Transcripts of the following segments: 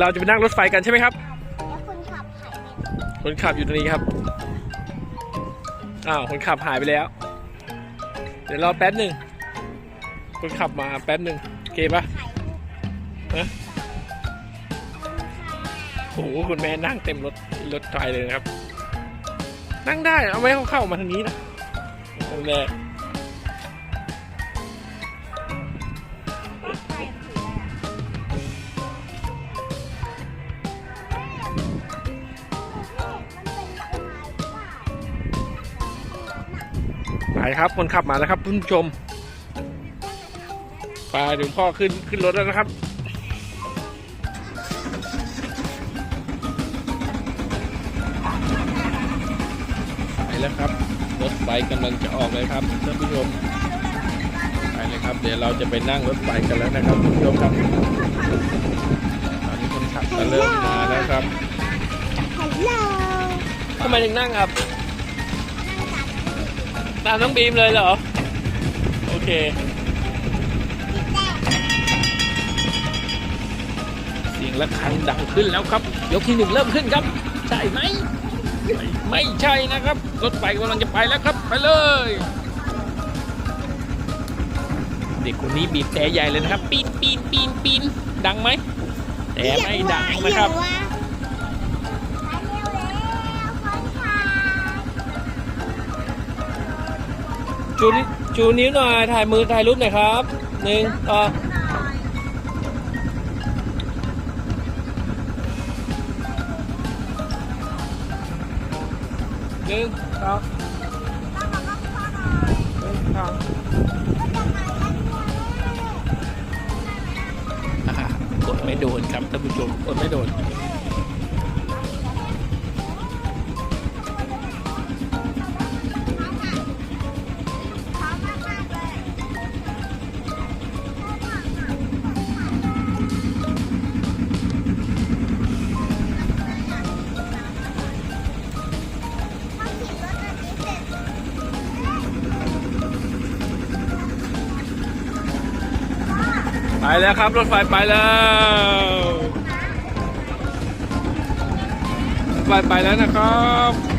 เราจะไปนั่งรถไฟกันใช่ไหมครับ แล้วคนขับหายไปไหนคนขับอยู่ตรงนี้ครับ อ้าว คนขับหายไปแล้ว เดี๋ยวรอแป๊บหนึ่ง คนขับมาแป๊บหนึ่งโอเคปะถ่ายรูปฮะโอ้โหคุณแม่นั่งเต็มรถรถไฟเลยนะครับ นั่งได้ เอาไว้เขาเข้ามาทางนี้นะคุณแม่รถ ไปครับคนขับมาแล้วครับคุณผู้ชมไปเดี๋ยวพ่อขึ้นขึ้นรถแล้วนะครับไปแล้วครับรถไฟกำลังจะออกเลยครับท่านผู้ชมไปเลยครับ เดี๋ยวเราจะไปนั่งรถไฟกันแล้วนะครับท่านผู้ชมครับตอนนี้คนขับก็เริ่มมาแล้วครับฮัลโหลทำไมถึงนั่งครับ ตามน้องบีมเลยเหรอ โอเค เสียงระฆังดังขึ้นแล้วครับ ยกที่หนึ่งเริ่มขึ้นครับ ใช่ไหมไม่ไม่ใช่นะครับ รถไฟกำลังจะไปแล้วครับ ไปเลย เด็กคนนี้บีบแต่ใหญ่เลยนะครับ ปีนปีนปีนปีนดังไหมแต่ไม่ดังนะครับ ชูนิ้วชูนิ้วหน่อย ถ่ายมือถ่ายรูปหน่อยครับหนึ่งสองหนึ่งสองหนึ่งสองอ่ากดไม่โดนครับท่านผู้ชมกดไม่โดน แล้วครับ รถไฟไปแล้วรถไฟไปแล้วนะครับ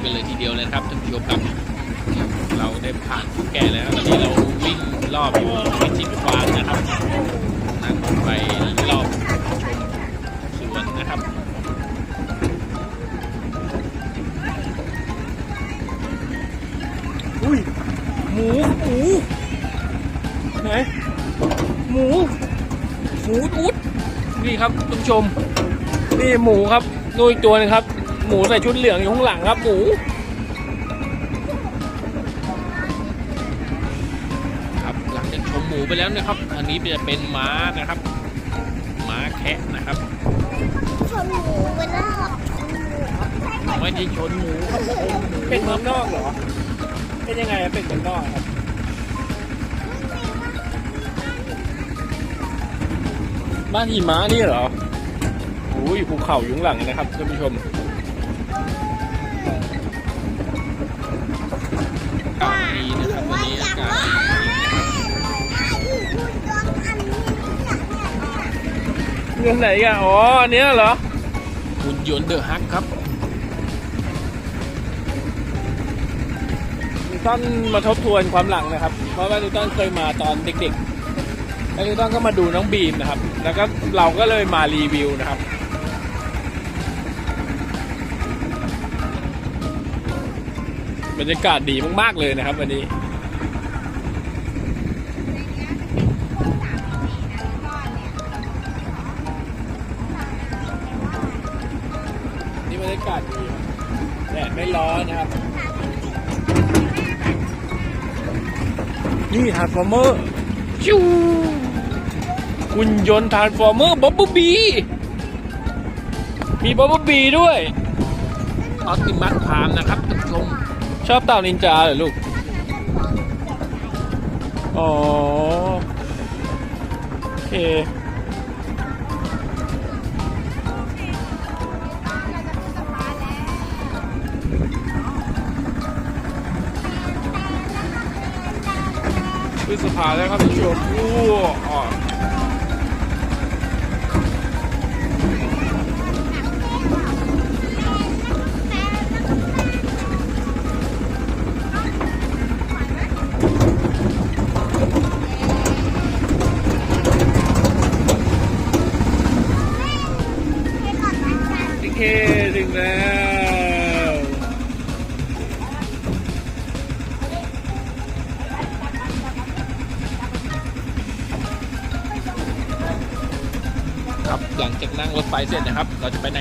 กมายกันเลยทีเดียวเลยนะครับท่านผู้ชมครับเราได้ผ่านฝูงแกะแล้วตอนนี้เราวิ่งรอบวิจิตรฟาร์มนะครับนั่งรถไปรอบชมสวนนะครับอุ้ยหมูหมูไหนหมูหมูอุ๊ดนี่ครับท่านผู้ชมนี่หมูครับนู่นอีกตัวหนึงครับ หมูใส่ชุดเหลืองอยู่ข้างหลังครับหมูครับหลังจากชมหมูไปแล้วนะครับ อันนี้จะเป็นม้านะครับม้าแคะนะครับชนหมูไปแล้วไม่ได้ชนหมูครับเป็นเมืองนอกเหรอ เป็นยังไงอะเป็นเมืองนอกครับบ้านหิมะนี่เหรอโอ้ยภูเขาอยู่ข้างหลังนะครับท่านผู้ชม เรื่องไหนอะอ๋ออันเนี้ยเหรอหุ่นยนต์เดอะฮักครับนิวตันมาทบทวนความหลังนะครับ เพราะว่านิวตันเคยมาตอนเด็กๆแล้วนิวตันก็มาดูน้องบีมนะครับ แล้วก็เราก็เลยมารีวิวนะครับบรรยากาศดีมากๆเลยนะครับวันนี้ากาศดีแดดไม่ร้อนนะครับ นี่ทาร์ฟอร์เมอร์ชิวหุ่นยนต์ทาร์ฟอร์เมอร์บับบิ้ลบีมีบับบิ้ลบีด้วยออติมัสพามนะครับท่านผู้ชมชอบเต่านินจาเหรอลูก อ๋อ โอเค พฤษภาแล้วครับชมอู้อ่อโอเคถึงแล้ว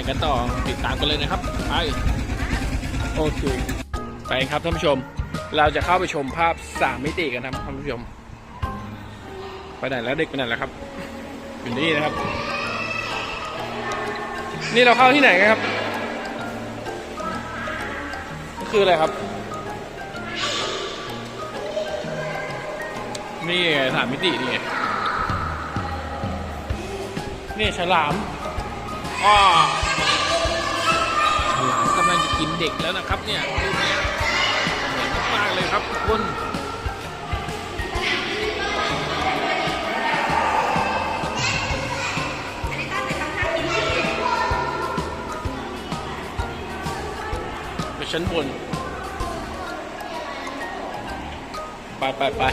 กันต่อติดตามกันเลยนะครับไปโอเคไปครับท่านผู้ชม เราจะเข้าไปชมภาพสามมิติกันนะครับท่านผู้ชมไปไหนแล้วเด็กไปไหนแล้วครับอยู่นี่นะครับ นี่เราเข้าที่ไหนกันครับคืออะไรครับ นี่ไงสามมิตินี่ไงนี่ฉลามอ้อฉลาม กินเด็กแล้วนะครับเนี่ยรูปเนี้ยเหมือนมากเลยครับทุกคนไปชั้นบน ไปไปไป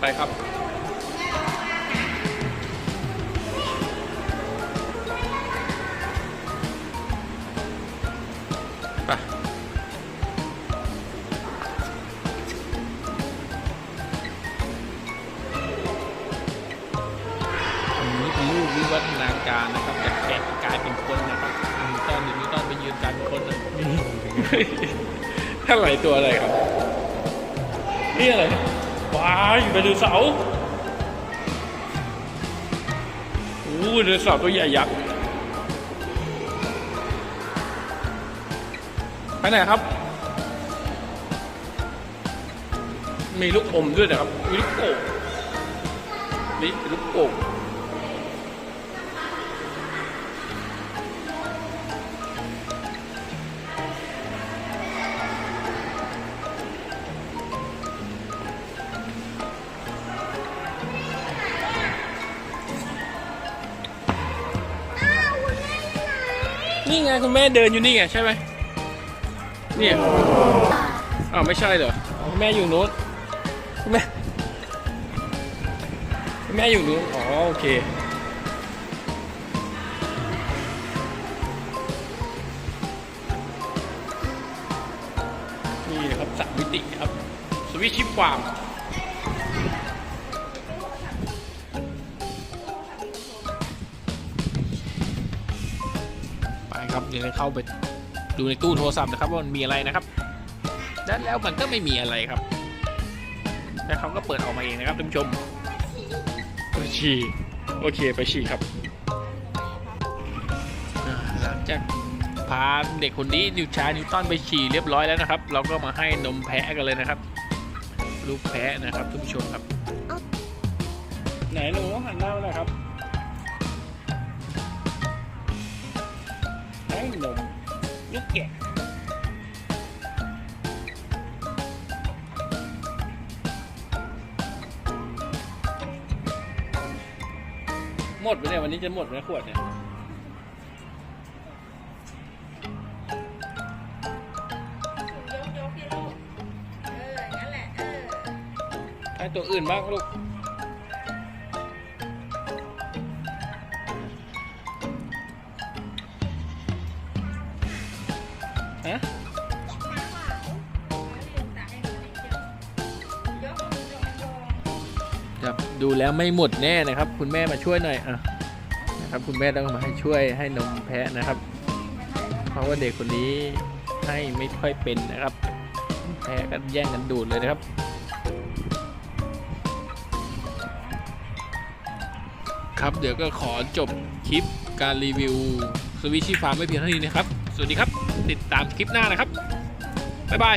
ไปครับ ฒนาการนะครับจากแกะกลายเป็นคนนะครับนิวตันหรือนิวตันไปยืนกลายเป็นคนนะนี่ถ้าไหลตัวอะไรครับ นี่อะไรว้าอยู่ไดโนเสาร์โอ้ไดโนเสาร์ตัวใหญ่ยักษ์ไปไหนครับ มีลูกอมด้วยนะครับ มีลูกโป่งนี่ลูกโป่ง นี่ไงคุณแม่เดินอยู่นี่ไงใช่ไหมเนี่ยอ้าวไม่ใช่เหรออ๋อแม่อยู่นู้นคุณแม่คุณแม่อยู่นู้นอ๋อโอเคนี่นะครับสามมิติครับสวิชชิปฟาม เข้าไปดูในตู้โทรศัพท์นะครับว่ามันมีอะไรนะครับแล้วแล้วมันก็ไม่มีอะไรครับ แล้วเขาก็เปิดออกมาเองนะครับท่านผู้ชมไปฉี่โอเคไปฉี่ครับ หลังจากพาเด็กคนนี้นิวชานิวตันไปฉี่เรียบร้อยแล้วนะครับ เราก็มาให้นมแพะกันเลยนะครับ ลูกแพะนะครับท่านผู้ชมครับ ไหนหนูหันหน้าเลยครับ นมลูกแกะหมดไปเนี่ยวันนี้จะหมดไหมขวดเนี่ยยกยกที่ลูกเอองั้นแหละเออให้ตัวอื่นบ้างลูก ฮะครับดูแล้วไม่หมดแน่นะครับ คุณแม่มาช่วยหน่อยอะนะครับคุณแม่ต้องมาให้ช่วยให้นมแพะนะครับ เพราะว่าเด็กคนนี้ให้ไม่ค่อยเป็นนะครับ แพะกันแย่งกันดูดเลยนะครับครับเดี๋ยวก็ขอจบคลิปการรีวิวสวิชชี่ฟาร์มไม่เพียงเท่านี้นะครับ สวัสดีครับ ติดตามคลิปหน้านะครับ บ๊ายบาย